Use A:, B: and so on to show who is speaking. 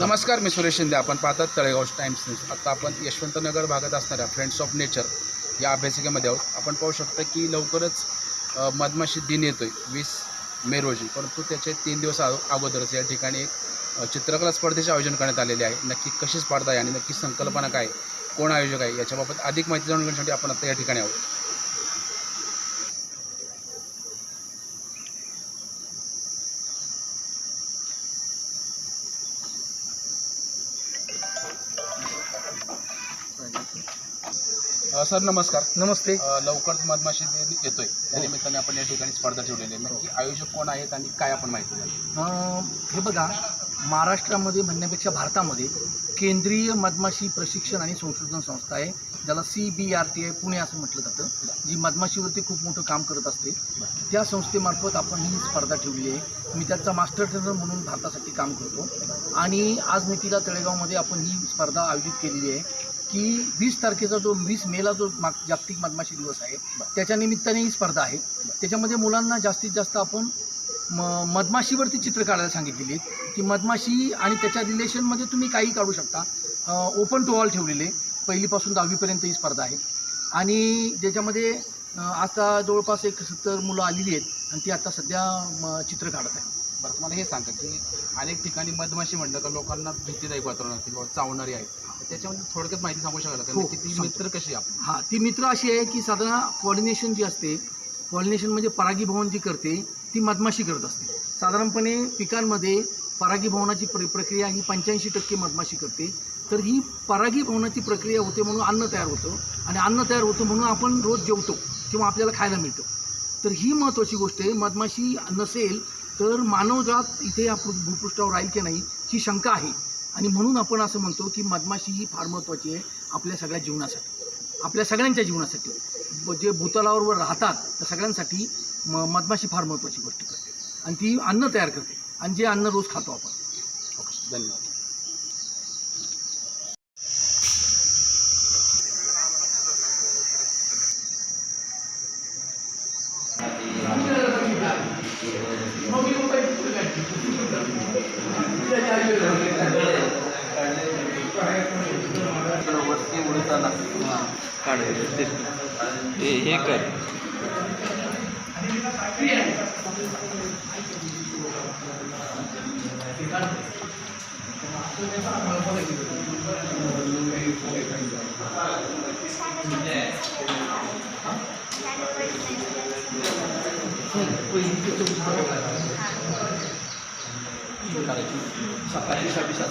A: नमस्कार मी सुरेश शिंदे. आपण पाहतात तळेगाव टाइम्स न्यूज. आता आपण यशवंतनगर भागात असणाऱ्या फ्रेंड्स ऑफ नेचर या अभ्यासिकेमध्ये आहोत. आपण पाहू शकता की लवकरच मधमाशी दिन येतो आहे वीस मे रोजी. परंतु त्याचे तीन दिवस अगोदरच या ठिकाणी एक चित्रकला स्पर्धेचे आयोजन करण्यात आलेले आहे. नक्की कशी स्पर्धा आहे आणि नक्की संकल्पना काय कोण आयोजक आहे? याच्याबाबत अधिक माहिती जाणून घेण्यासाठी आपण आता या ठिकाणी आहोत. सर नमस्कार.
B: नमस्ते.
A: लवकरच मधमाशी दिन येतोय. त्या निमित्ताने आपण या ठिकाणी स्पर्धा ठेवलेली आहे. नक्की आयोजक कोण आहेत आणि काय आपण माहिती
B: हे बघा महाराष्ट्रामध्ये म्हणण्यापेक्षा भारतामध्ये केंद्रीय मधमाशी प्रशिक्षण आणि संशोधन संस्था आहे. ज्याला C B R T I Pune असं म्हटलं जातं. जी मधमाशीवरती खूप मोठं काम करत असते. त्या संस्थेमार्फत आपण ही स्पर्धा ठेवली आहे. मी त्याचा मास्टर ट्रेनर म्हणून भारतासाठी काम करतो. आणि आज मितीला तळेगावमध्ये आपण ही स्पर्धा आयोजित केलेली आहे. की वीस तारखेचा जो वीस मेला जो माग जागतिक मधमाशी दिवस आहे त्याच्या निमित्ताने ही स्पर्धा आहे. त्याच्यामध्ये मुलांना जास्तीत जास्त आपण म मधमाशीवरती चित्र काढायला सांगितलेली आहेत की मधमाशी आणि त्याच्या रिलेशनमध्ये तुम्ही काही काढू शकता. ओपन टू ऑल ठेवलेले पहिलीपासून दहावीपर्यंत ही स्पर्धा आहे. आणि ज्याच्यामध्ये आता जवळपास एक सत्तर मुलं आलेली आहेत आणि ती आता सध्या म, चित्र काढत आहेत.
A: बरं तुम्हाला हे सांगा की अनेक ठिकाणी मधमाशी म्हणलं का लोकांना भीतीदायक वातावरण असते किंवा चावणारी आहे त्याच्यामध्ये थोडक्यात माहिती सांगू शकाल का?
B: हो,
A: नक्की ती
B: सांगतो.
A: मित्र कशी आहे आपली?
B: हां ती मित्र अशी आहे की साधारण पॉलिनेशन जी असते पॉलिनेशन म्हणजे परागीभवन जी करते ती मधमाशी करत असते. साधारणपणे पिकांमध्ये परागीभवनाची प्र प्रक्रिया ही पंच्याऐंशी टक्के मधमाशी करते. तर ही परागीभवनाची प्रक्रिया होते म्हणून अन्न तयार होतं आणि अन्न तयार होतं म्हणून आपण रोज जेवतो किंवा आपल्याला खायला मिळतं. तर ही महत्त्वाची गोष्ट आहे मधमाशी नसेल तर मानवजात इथे या पृ- भूपृष्ठावर राहील की नाही ही शंका आहे. आणि म्हणून आपण असं म्हणतो की मधमाशी ही फार महत्त्वाची आहे आपल्या सगळ्या जीवनासाठी. आपल्या सगळ्यांच्या जीवनासाठी. जे भूतलावर राहतात त्या सगळ्यांसाठी म मधमाशी फार महत्त्वाची गोष्ट करते आणि ती अन्न तयार करते. आणि जे अन्न रोज खातो आपण.
A: ओके धन्यवाद.
C: वरती उडताना काढ ते हे कर
B: सकाळची साडेसात